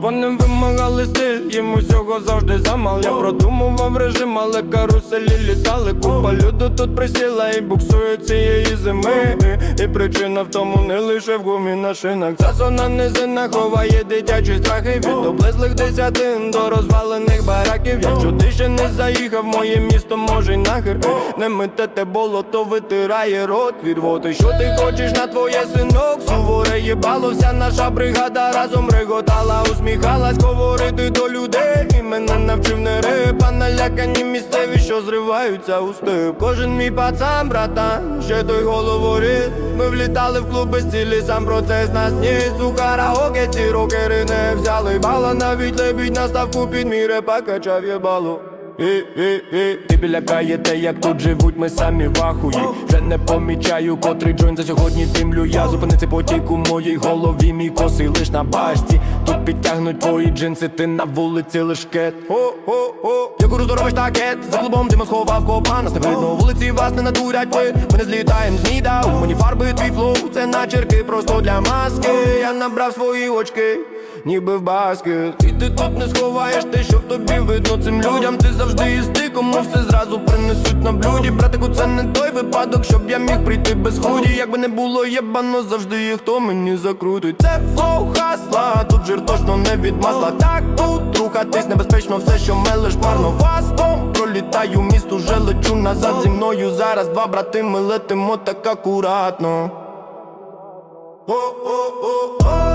Вони вимагали стиль, їм усього завжди замал Я продумував режим, але каруселі літали. Купа люду тут присіла і буксує цієї зими. І причина в тому не лише в гумі на шинах. Ця зона низина ховає дитячі страхи Від облизлих десятин до розвалених бараків. Я не заїхав, моє місто може й нахер. Не митете болото витирає рот від води Що ти хочеш на твоє синок? Суворе їбало, вся наша бригада разом реготала, усміхалась говорити до людей. І мене навчив не реп, а налякані місцеві, що зриваються у степ. Кожен мій пацан, братан, ще той говорить Ми влітали в клуби з цілі, сам процес нас ніс У караоке ці рокери не взяли бала. Навіть лебідь на ставку під мій репа качав єбало ти білякаєте, як тут живуть, ми самі в ахуї. Вже не помічаю, котрий джойн за сьогодні димлю. Я зупинити потік у моїй голові, мій коси лиш на башті Тут підтягнуть твої джинси, ти на вулиці лиш кет. Я куру здоровий штакет За клубом диму сховав копа, нас не Вулиці вас не надурять ви, ми не злітаєм з ніда У мені фарби твій флоу, це начерки просто для маски. Я набрав свої очки ніби в баскет. І ти тут не сховаєш те, що в тобі видно цим людям. Ти завжди їсти, кому все зразу принесуть на блюді. Братику, це не той випадок, щоб я міг прийти без худі. Якби не було єбано, завжди є хто мені закрутить. Це флоу хасла, тут жир точно не від масла. Так тут рухатись небезпечно, все, що мелиш марно. Фастом пролітаю міст, уже лечу назад. Зі мною Зараз два брати, ми летимо так акуратно. О-о-о-о